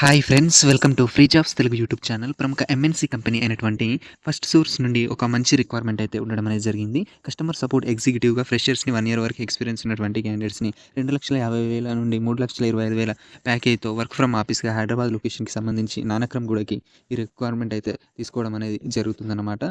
Hi friends welcome to free jobs Telugu YouTube channel ప్రముఖ MNC company అయినటువంటి first source నుండి ఒక మంచి రిక్వైర్మెంట్ అయితే ఉండడం అనేది జరిగింది. కస్టమర్ సపోర్ట్ ఎగ్జిక్యూటివ్గా ఫ్రెషర్స్ని వన్ ఇయర్ వరకు ఎక్స్పీరియన్స్ ఉన్నటువంటి క్యాండిడేట్స్ని రెండు లక్షల యాభై వేల నుండి మూడు లక్షల ఇరవై ఐదు వేల ప్యాకేజ్తో వర్క్ ఫ్రమ్ ఆఫీస్గా హైదరాబాద్ లొకేషన్కి సంబంధించి నానక్రమ్ గూడకి ఈ రిక్వైర్మెంట్ అయితే తీసుకోవడం అనేది జరుగుతుందన్నమాట.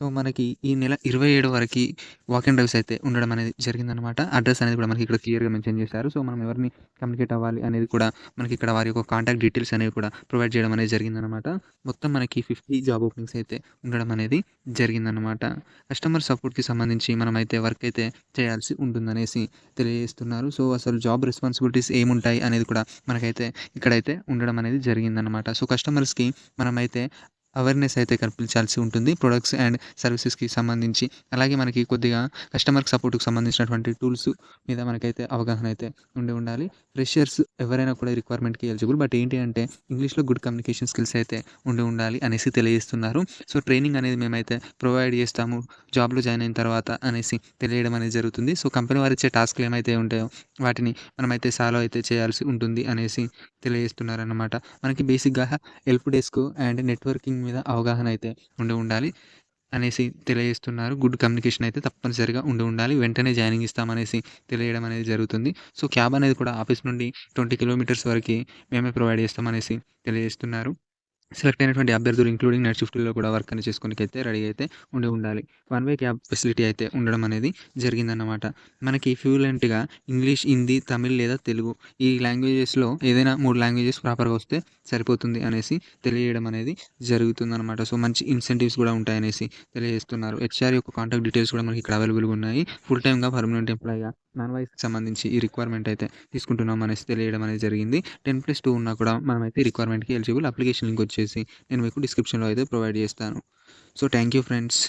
సో మనకి ఈ నెల ఇరవై ఏడు వరకు వాక్ అండ్ డ్రైవ్స్ అయితే ఉండడం అనేది జరిగిందనమాట అడ్రస్ అనేది కూడా మనకి ఇక్కడ క్లియర్గా మెన్షన్ చేశారు. సో మనం ఎవరిని కమ్యూనికేట్ అవ్వాలి అనేది కూడా మనకి ఇక్కడ వారి యొక్క కాంటాక్ట్ డీటెయిల్స్ అనేవి కూడా ప్రొవైడ్ చేయడం అనేది జరిగిందనమాట మొత్తం మనకి ఫిఫ్టీ జాబ్ ఓపెనింగ్స్ అయితే ఉండడం అనేది జరిగిందనమాట కస్టమర్ సపోర్ట్కి సంబంధించి మనమైతే వర్క్ అయితే చేయాల్సి ఉంటుందనేసి తెలియజేస్తున్నారు. సో అసలు జాబ్ రెస్పాన్సిబిలిటీస్ ఏముంటాయి అనేది కూడా మనకైతే ఇక్కడైతే ఉండడం అనేది జరిగిందనమాట సో కస్టమర్స్కి మనమైతే అవేర్నెస్ అయితే కల్పించాల్సి ఉంటుంది. ప్రొడక్ట్స్ అండ్ సర్వీసెస్కి సంబంధించి. అలాగే మనకి కొద్దిగా కస్టమర్ సపోర్ట్కి సంబంధించినటువంటి టూల్స్ మీద మనకైతే అవగాహన అయితే ఉండి ఉండాలి. ఫ్రెషర్స్ ఎవరైనా కూడా రిక్వైర్మెంట్కి ఎలిజిబుల్ బట్ ఏంటి అంటే ఇంగ్లీష్లో గుడ్ కమ్యూనికేషన్ స్కిల్స్ అయితే ఉండి ఉండాలి అనేసి తెలియజేస్తున్నారు. సో ట్రైనింగ్ అనేది మేమైతే ప్రొవైడ్ చేస్తాము. జాబ్లో జాయిన్ అయిన తర్వాత అనేసి తెలియడం అనేది జరుగుతుంది. సో కంపెనీ వారు ఇచ్చే టాస్క్లు ఏమైతే ఉంటాయో వాటిని మనమైతే సాల్వ్ అయితే చేయాల్సి ఉంటుంది అనేసి తెలియజేస్తున్నారన్నమాట. మనకి బేసిక్గా హెల్ప్ డెస్క్ అండ్ నెట్వర్కింగ్ మీద అవగాహన అయితే ఉండి ఉండాలి అనేసి తెలియజేస్తున్నారు. గుడ్ కమ్యూనికేషన్ అయితే తప్పనిసరిగా ఉండి ఉండాలి. వెంటనే జాయినింగ్ ఇస్తామనేసి తెలియడం అనేది జరుగుతుంది. సో క్యాబ్ అనేది కూడా ఆఫీస్ నుండి ట్వంటీ కిలోమీటర్స్ వరకు మేమే ప్రొవైడ్ చేస్తామనేసి తెలియజేస్తున్నారు. సెలెక్ట్ అయినటువంటి అభ్యర్థులు ఇంక్లూడింగ్ నైట్ షిఫ్ట్లో కూడా వర్క్ అని చేసుకోనికి అయితే రెడీ అయితే ఉండి ఉండాలి. వన్ వే క్యాబ్ ఫెసిలిటీ అయితే ఉండడం అనేది జరిగిందన్నమాట. మనకి ఫ్యూలెంట్గా ఇంగ్లీష్ హిందీ తమిళ్ లేదా తెలుగు ఈ లాంగ్వేజెస్లో ఏదైనా మూడు లాంగ్వేజెస్ ప్రాపర్గా వస్తే సరిపోతుంది అనేసి తెలియజేయడం అనేది జరుగుతుందన్నమాట. సో మంచి ఇన్సెంటివ్స్ కూడా ఉంటాయనేసి తెలియజేస్తున్నారు. హెచ్ఆర్ యొక్క కాంటాక్ట్ డీటెయిల్స్ కూడా మనకి ఇక్కడ అవైలబుల్గా ఉన్నాయి. ఫుల్ టైమ్గా పర్మనెంట్ ఎంప్లాయ్గా నాన్ వాయిస్కి సంబంధించి ఈ రిక్వైర్మెంట్ అయితే తీసుకుంటున్నాం అనేసి తెలియడం అనేది జరిగింది. టెన్ ప్లస్ టూ ఉన్నా కూడా మనమైతే రిక్వైర్మెంట్కి ఎలిజిబుల్ అప్లికేషన్ లింక్ వచ్చేసి నేను మీకు డిస్క్రిప్షన్లో అయితే ప్రొవైడ్ చేస్తాను. So thank you friends